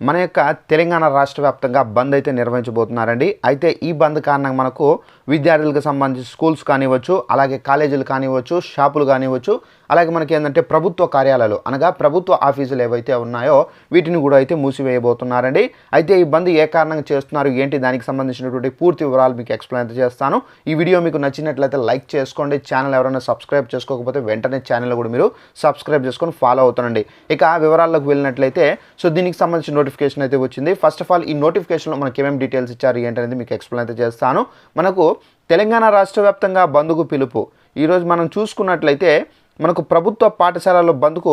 మన యొక్క తెలంగాణ రాష్ట్ర వ్యాప్తంగా బంద్ అయితే నిర్వహించబోతున్నారండి. అయితే ఈ బంద్ కారణంగా మనకు విద్యార్థులకు సంబంధించి స్కూల్స్ కానివ్వచ్చు అలాగే కాలేజీలు కానివ్వచ్చు షాపులు కానివ్వచ్చు అలాగే మనకి ఏంటంటే ప్రభుత్వ కార్యాలయాలు అనగా ప్రభుత్వ ఆఫీసులు ఏవైతే ఉన్నాయో వీటిని కూడా అయితే మూసివేయబోతున్నారండి. అయితే ఈ బంద్ ఏ కారణంగా చేస్తున్నారు ఏంటి దానికి సంబంధించినటువంటి పూర్తి వివరాలు మీకు ఎక్స్ప్లెయిన్ అయితే చేస్తాను. ఈ వీడియో మీకు నచ్చినట్లయితే లైక్ చేసుకోండి. ఛానల్ ఎవరైనా సబ్స్క్రైబ్ చేసుకోకపోతే వెంటనే ఛానల్ కూడా మీరు సబ్స్క్రైబ్ చేసుకొని ఫాలో అవుతానండి ఇక ఆ వివరాల్లోకి వెళ్ళినట్లయితే సో దీనికి సంబంధించిన నోటిఫికేషన్ అయితే వచ్చింది. ఫస్ట్ ఆఫ్ ఆల్ ఈ నోటిఫికేషన్లో మనకి ఏమేమి డీటెయిల్స్ ఇచ్చారు ఏంటనేది మీకు ఎక్స్ప్లెయిన్ అయితే చేస్తాను. మనకు తెలంగాణ రాష్ట్ర వ్యాప్తంగా బంద్కు పిలుపు. ఈరోజు మనం చూసుకున్నట్లయితే మనకు ప్రభుత్వ పాఠశాలలో బంద్కు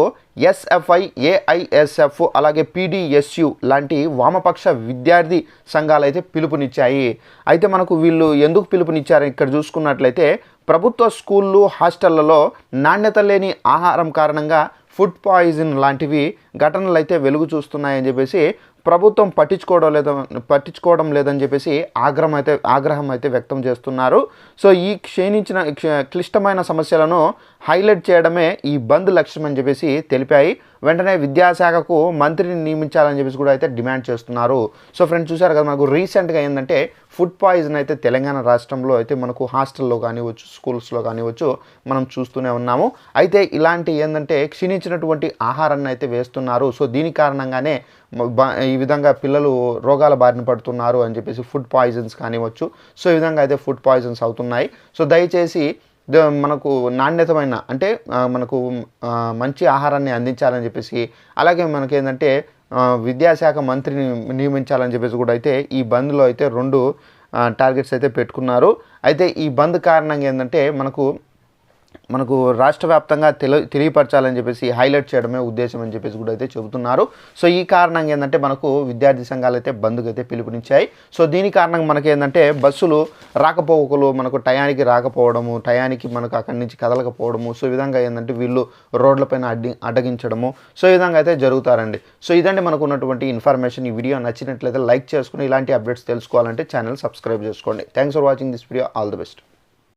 ఎస్ఎఫ్ఐ ఏఐఎస్ఎఫ్ అలాగే పీడిఎస్యు లాంటి వామపక్ష విద్యార్థి సంఘాలు అయితే పిలుపునిచ్చాయి. అయితే మనకు వీళ్ళు ఎందుకు పిలుపునిచ్చారు? ఇక్కడ చూసుకున్నట్లయితే ప్రభుత్వ స్కూళ్ళు హాస్టళ్ళలో నాణ్యత లేని ఆహారం కారణంగా ఫుడ్ పాయిజన్ లాంటివి ఘటనలు అయితే వెలుగు చూస్తున్నాయని చెప్పేసి ప్రభుత్వం పట్టించుకోవడం లేదా పట్టించుకోవడం లేదని చెప్పేసి ఆగ్రహం అయితే ఆగ్రహం అయితే వ్యక్తం చేస్తున్నారు. సో ఈ క్షీణించిన క్ష- క్లిష్టమైన సమస్యలను హైలైట్ చేయడమే ఈ బంద్ లక్ష్యం అని చెప్పేసి తెలిపాయి. వెంటనే విద్యాశాఖకు మంత్రిని నియమించాలని చెప్పేసి కూడా అయితే డిమాండ్ చేస్తున్నారు. సో ఫ్రెండ్స్ చూసారు కదా మనకు రీసెంట్గా ఏంటంటే ఫుడ్ పాయిజన్ అయితే తెలంగాణ రాష్ట్రంలో అయితే మనకు హాస్టల్లో కానివచ్చు స్కూల్స్లో కానివచ్చు మనం చూస్తూనే ఉన్నాము. అయితే ఇలాంటి ఏంటంటే క్షీణించినటువంటి ఆహారాన్ని అయితే వేస్తున్నారు. సో దీని కారణంగానే ఈ విధంగా పిల్లలు రోగాల బారిన పడుతున్నారు అని చెప్పేసి ఫుడ్ పాయిజన్స్ కానివచ్చు సో ఈ విధంగా అయితే ఫుడ్ పాయిజన్స్ అవుతున్నాయి. సో దయచేసి మనకు నాణ్యతమైన అంటే మనకు మంచి ఆహారాన్ని అందించాలని చెప్పేసి అలాగే మనకి ఏంటంటే విద్యాశాఖ మంత్రిని నియమించాలని చెప్పేసి కూడా అయితే ఈ బంద్లో అయితే రెండు టార్గెట్స్ అయితే పెట్టుకున్నారు. అయితే ఈ బంద్ కారణంగా ఏంటంటే మనకు మనకు రాష్ట్ర వ్యాప్తంగా తెలి తెలియపరచాలని చెప్పేసి హైలైట్ చేయడమే ఉద్దేశం అని చెప్పేసి కూడా అయితే చెబుతున్నారు. సో ఈ కారణంగా ఏంటంటే మనకు విద్యార్థి సంఘాలు అయితే బంద్కు అయితే పిలుపునిచ్చాయి. సో దీని కారణంగా మనకి ఏంటంటే బస్సులు రాకపోకలు మనకు టయానికి రాకపోవడము టయానికి మనకు అక్కడి నుంచి కదలకపోవడము సో ఈ విధంగా ఏంటంటే వీళ్ళు రోడ్లపైన అడ్డి అడ్డగించడము సో ఈ విధంగా అయితే జరుగుతారండి. సో ఇదండి మనకు ఉన్నటువంటి ఇన్ఫర్మేషన్. ఈ వీడియో నచ్చినట్లయితే లైక్ చేసుకుని ఇలాంటి అప్డేట్స్ తెలుసుకోవాలంటే ఛానల్ సబ్స్క్రైబ్ చేసుకోండి. Thanks for watching this video. All the best.